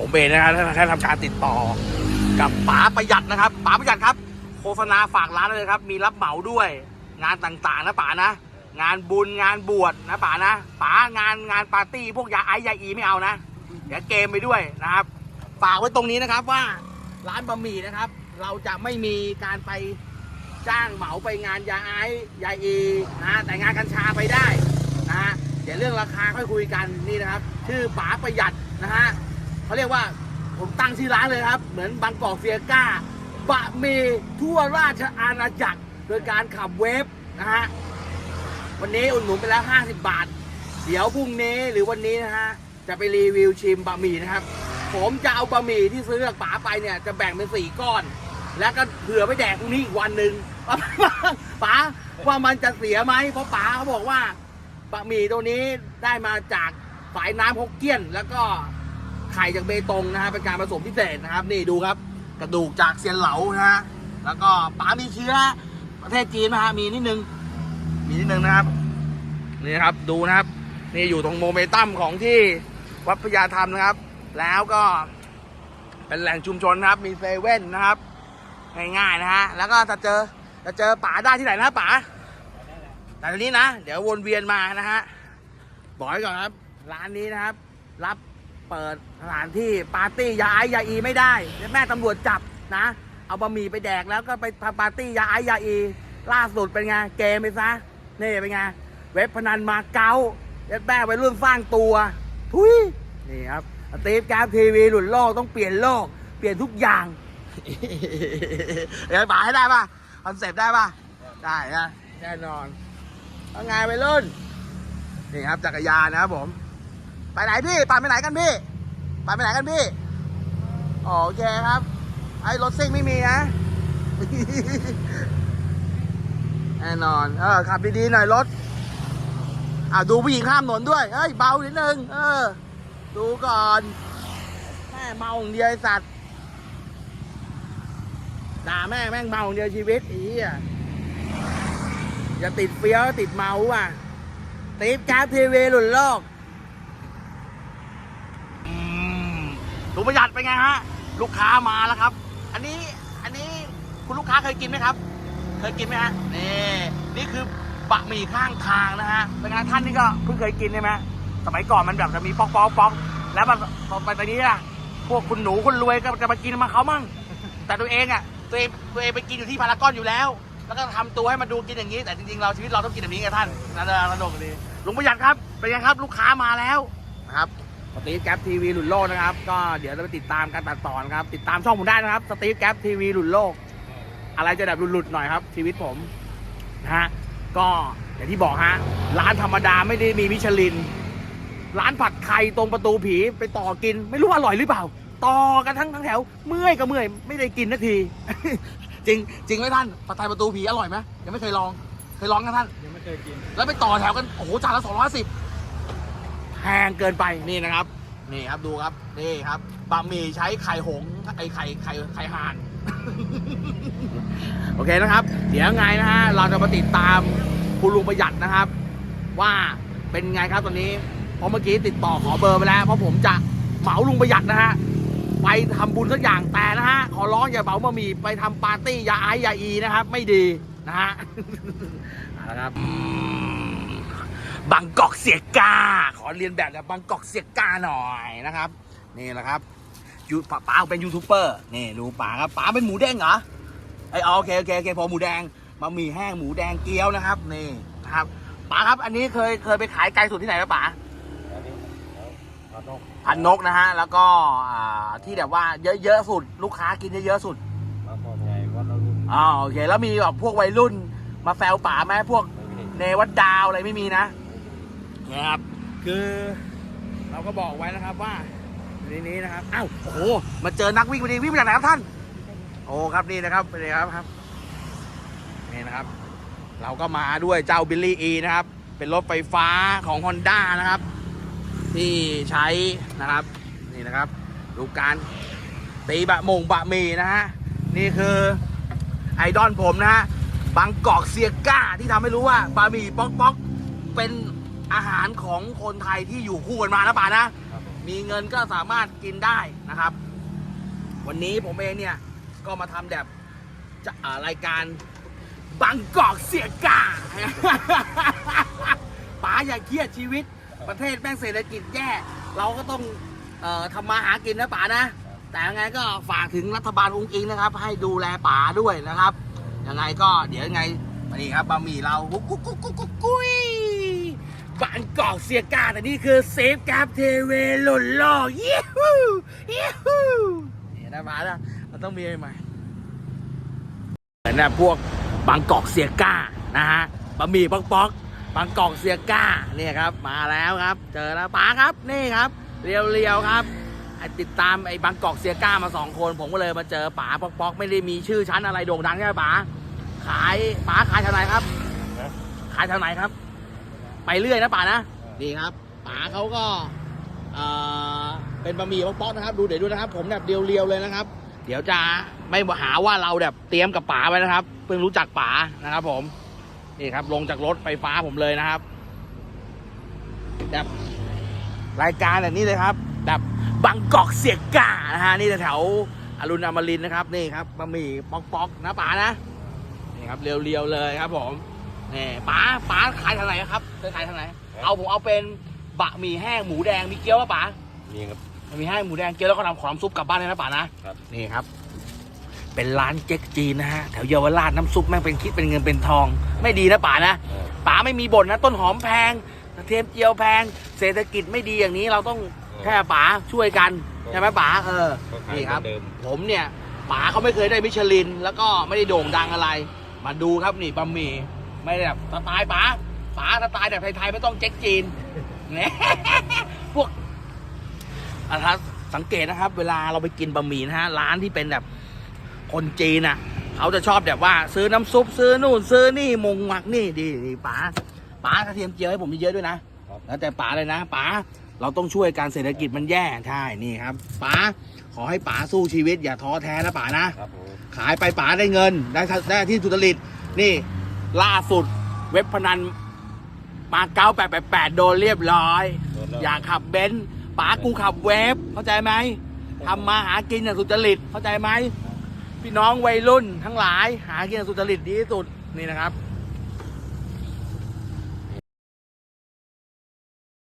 ผมเองนะครับแค่ทำการติดต่อ กับป๋าประหยัดนะครับป๋าประหยัดครับ โฆษณาฝากร้านเลยครับ มีรับเหมาด้วย งานต่างๆนะป๋านะ งานบุญงานบวชนะป๋านะป๋างานงานปาร์ตี้พวกยาไอยาอีไม่เอานะ เดี๋ยวเกมไปด้วยนะครับฝากไว้ตรงนี้นะครับว่าร้านบะหมี่นะครับ เราจะไม่มีการไปจ้างเหมาไปงานยาไอยาอีนะแต่งานกัญชาไปได้นะฮะเดี๋ยวเรื่องราคาค่อยคุยกันนี่นะครับ ชื่อป๋าประหยัดนะฮะ เขาเรียกว่าผมตั้งชื่อร้านเลยครับ เหมือนบางกอกเฟียก้าบะหมี่ทั่วราชอาณาจักร โดยการขับเวฟนะฮะวันนี้อุดหนุนไปแล้ว 50 บาท เดี๋ยวพรุ่งนี้หรือวันนี้นะฮะจะไปรีวิวชิมบะหมี่นะครับ ผมจะเอาบะหมี่ที่ซื้อจากป๋าไปเนี่ยจะแบ่งเป็นสี่ก้อน แล้วก็เผื่อไปแดกพรุ่งนี้อีกวันหนึ่งป๋าว่ามันจะเสียไหมเพราะป๋าเขาบอกว่าบะหมี่ตัวนี้ได้มาจากฝายน้ำฮกเกี้ยนแล้วก็ ไข่จากเบตงนะฮะเป็นการผสมพิเศษนะครับ นี่ดูครับ กระดูกจากเซียนเหลานะฮะแล้วก็ป๋ามีเชื้อประเทศจีนนะฮะมีนิดนึง มีนิดนึงนะครับนี่ครับดูนะครับ นี่อยู่ตรงโมเมตัมของที่วัดพญาธรรมนะครับ แล้วก็เป็นแหล่งชุมชนนะครับ มีเซเว่นนะครับ ง่ายๆนะฮะ แล้วก็จะเจอจะเจอป๋าได้ที่ไหนนะป๋าแต่ทีนี้นะ เดี๋ยววนเวียนมานะฮะ บอกไว้ก่อนครับ ร้านนี้นะครับ รับ เปิดสถานที่ปาร์ตี้ยาไอยาอีไม่ได้แม่ตำรวจจับนะ เอาบะหมี่ไปแดกแล้วก็ไปทำปาร์ตี้ยาไอยาอี ล่าสุดเป็นไงเกมไปซะนี่เป็นไงเว็บพนันมาเก๊าเว็บแม่ไปรุ่นสร้างตัวทุยนี่ครับสตีฟแกรฟทีวีหลุดโลกต้องเปลี่ยนโลก เปลี่ยนทุกอย่างเดี๋ยวป๋าให้ได้ป่ะคอนเซปต์ได้ป่ะ ได้นะแน่นอนว่าไงไปรุ่นนี่ครับจักรยานนะครับผม ไปไหนพี่ปั่นไปไหนกันพี่ปั่นไปไหนกันพี่อ๋อโอเคครับ ไอ้รถซิ่งไม่มีนะแน่นอนเออขับดีๆหน่อยรถอ่าดูผู้หญิงข้ามถนนด้วยเฮ้ยเบานิดนึงเออ ดูก่อนแม่เมาอย่างเดียวสัตว์ด่าแม่แม่งเมาอย่างเดียวชีวิตอีอะอย่าติดเฟี้ยวติดเมาว่ะตีฟแก๊ปทีวีหลุดโลกอื มลุงประหยัดเป็นไงฮะ ลูกค้ามาแล้วครับ อันนี้อันนี้คุณลูกค้าเคยกินไหมครับ เคยกินไหมฮะนี่นี่คือบะหมี่ข้างทางนะฮะเป็นไงท่านนี่ก็เพิ่งเคยกินใช่ไหมสมัยก่อนมันแบบจะมีป๊อกป๊อกป๊อกแล้วมันพอไปตอนนี้อะพวกคุณหนูคุณรวยก็จะมากินมาเขามั่งแต่ตัวเองอะตัวเองตัวเองไปกินอยู่ที่พารากอนอยู่แล้ว แล้วก็ทำตัวให้มันดูกินอย่างนี้แต่จริงๆเราชีวิตเราต้องกินแบบนี้ไงท่านนั่นแหละระดกดีลุงประหยัดครับเป็นไงครับ ลูกค้ามาแล้วนะครับ สตีฟแก๊ปทีวีหลุดโลกนะครับ ก็เดี๋ยวเราไปติดตามการตัดต่อนะครับ ติดตามช่องผมได้นะครับสตีฟแก๊ปทีวีหลุดโลก อะไรจะแบบหลุดๆหน่อยครับ ชีวิตผมนะฮะก็อย่างที่บอกฮะร้านธรรมดาไม่ได้มีมิชลิน ร้านผัดไข่ตรงประตูผีไปต่อกิน ไม่รู้อร่อยหรือเปล่า ต่อกันทั้งทั้งแถว เมื่อยก็เมื่อยไม่ได้กินนาที จริงจริงไหมท่านผัดไทยประตูผีอร่อยไหมยังไม่เคยลอง เคยลองกันท่าน ยังไม่เคยกิน แล้วไปต่อแถวกัน โอ้โหจานละสองร้อยสิบ แพงเกินไปนี่นะครับ นี่ครับดูครับนี่ครับบะหมี่ใช้ไข่หงไอไข่ไข่ไข่ห่าน โอเคนะครับ เดี๋ยวไงนะฮะเราจะมาติดตามคุณลุงประหยัดนะครับ ว่าเป็นไงครับตอนนี้เพราะเมื่อกี้ติดต่อขอเบอร์ไปแล้ว เพราะผมจะเหมาลุงประหยัดนะฮะไปทำบุญสักอย่างแต่นะฮะขอร้องอย่าเหมาบะหมี่ไปทำปาร์ตี้ยาไอยาอีนะครับ ไม่ดีนะฮะเอาละครับ บางกอกเสียกา ขอเรียนแบบแบบบางกอกเสียกาหน่อยนะครับ นี่แหละครับยูป๋าป๋าเป็นยูทูบเบอร์นี่ดูป๋าครับป๋าเป็นหมูเด้งเหรอไอยอ๋อโอเคโอเคโอเคพอหมูแดงมามีแห้งหมูแดงเกี๊ยวนะครับนี่นะครับป๋าครับอันนี้เคยเคยไปขายไกลสุดที่ไหนครับป๋าอันนี้เอาเอานกพันนกนะฮะแล้วก็อ่าที่แบบว่าเยอะๆสุดลูกค้ากินเยอะๆสุดมาก่อนไงวัดเรารุ่นอ๋อโอเคแล้วมีแบบพวกวัยรุ่นมาแซวป๋าไหมพวกไม่มีเนวัดดาวอะไรไม่มีนะ นะครับ คือเราก็บอกไว้นะครับว่าในนี้นะครับอ้าวโอ้โหมาเจอนักวิ่งพอดีวิ่งมาจากไหนครับท่าน โอ้ครับนี่นะครับเป็นไงครับครับนี่นะครับ เราก็มาด้วยเจ้าบิลลี่อีนะครับ เป็นรถไฟฟ้าของ Honda นะครับ ที่ใช้นะครับนี่นะครับดูการตีบะหมงบะหมี่นะฮะนี่คือไอดอลผมนะฮะบางกอกเซียก้าที่ทำให้รู้ว่าบะหมี่ป๊อกป๊อกเป็น อาหารของคนไทยที่อยู่คู่กันมานะป่านะครับผมมีเงินก็สามารถกินได้นะครับ วันนี้ผมเองเนี่ยก็มาทำแบบจะอ่ารายการบางกอกเสียกา ป๋าอย่าเครียดชีวิต ประเทศแม่งเศรษฐกิจแย่ เราก็ต้องเอ่อทำมาหากินนะป๋านะ แต่ยังไงก็ฝากถึงรัฐบาลองค์อิงนะครับ ให้ดูแลป๋าด้วยนะครับ ยังไงก็เดี๋ยวยังไงมานี่ครับบะหมี่เรากุ๊กกุ๊กกุ๊กกุ๊กกุ๊กกุ๊ย บางกอกเสียกาแต่นี่คือเซฟกราฟเทเวหล่นล่อยี่ฮูยี่ฮูนี่นะป๋านะมันต้องมีใหม่เหมือนนะพวกบางกอกเสียก้านะฮะบะหมี่ป๊อกป๊อกบางกอกเสียก้าเนี่ยครับ มาแล้วครับ เจอแล้วป๋าครับนี่ครับ เรียวๆครับไอ้ติดตามไอ้บางกอกเสียก้ามาสองคน ผมก็เลยมาเจอป๋าป๊อกป๊อกไม่ได้มีชื่อชั้นอะไรโด่งดังใช่ไหมป๋าขายป๋าขายทางไหนครับนะขายทางไหนครับ ไปเรื่อยนะป๋านะนี่ครับป๋าเขาก็เอ่อเป็นบะหมี่ป๊อกป๊อกนะครับ ดูเดี๋ยวดูนะครับ ผมแบบเรียวๆเลยนะครับ เดี๋ยวจะไม่หาว่าเราแบบเตรียมกับป๋าไว้นะครับ เพิ่งรู้จักป๋านะครับ ผมนี่ครับ ลงจากรถไฟฟ้าผมเลยนะครับแบบรายการแบบนี้เลยครับ แบบบางกอกเสียกานะฮะนี่แถวอรุณอมรินนะครับ นี่ครับบะหมี่ป๊อกป๊อกนะป๋านะนี่ครับเรียวๆเลยครับผม นี่ป๋าป๋าขายทางไหนครับเคยขายทางไหน เอาผมเอาเป็นบะหมี่แห้งหมูแดงมีเกี๊ยวป่ะป๋ามีครับบะหมี่แห้งหมูแดงเกี๊ยวแล้วก็ทำขอน้ำซุปกลับบ้านเลยนะป๋านะครับนี่ครับ เป็นร้านเจ๊กจีนนะฮะแถวเยาวราชน้ำซุปแม่งเป็นคิดเป็นเงินเป็นทอง ไม่ดีนะป๋านะเออป๋าไม่มีบ่นนะต้นหอมแพงกระเทียมเจียวแพง เศรษฐกิจไม่ดีอย่างนี้เราต้องแค่ป๋าช่วยกันใช่ไหมป๋าเออก็ขายนี่เหคมืรัอบนเดิมผมเนี่ยป๋าเขาไม่เคยได้มิชลิน แล้วก็ไม่ได้โด่งดังอะไร มาดูครับนี่บะหมี่ ไม่ได้แบบสไตล์ป๋าป๋าสไตล์แบบไทยๆไม่ต้องเจ๊กจีนเนี่ยพวกอะถ้าสังเกตนะครับ เวลาเราไปกินบะหมี่นะฮะร้านที่เป็นแบบคนจีนอะเขาจะชอบแบบว่า ซื้อน้ำซุปซื้อนู่นซื้อนี่มงหมักนี่ดีดีป๋าป๋ากระเทียมเจียวให้ผมเยอะๆด้วยนะครับแล้วแต่ป๋าเลยนะป๋าเราต้องช่วยการเศรษฐกิจมันแย่ใช่นี่ครับป๋าขอให้ป๋าสู้ชีวิตอย่าท้อแท้นะป๋านะครับผมขายไปป๋าได้เงินได้ทได้ที่สุจริตนี่ ล่าสุดเว็บพนันมาเก้าแปดแปดแปดโดนเรียบร้อย โดนแล้ว อยากขับเบนซ์ป๋ากูขับเวฟเข้าใจไหมทำมาหากินอย่างสุจริตเข้าใจไหมพี่น้องวัยรุ่นทั้งหลายหากินอย่างสุจริตดีที่สุดนี่นะครับ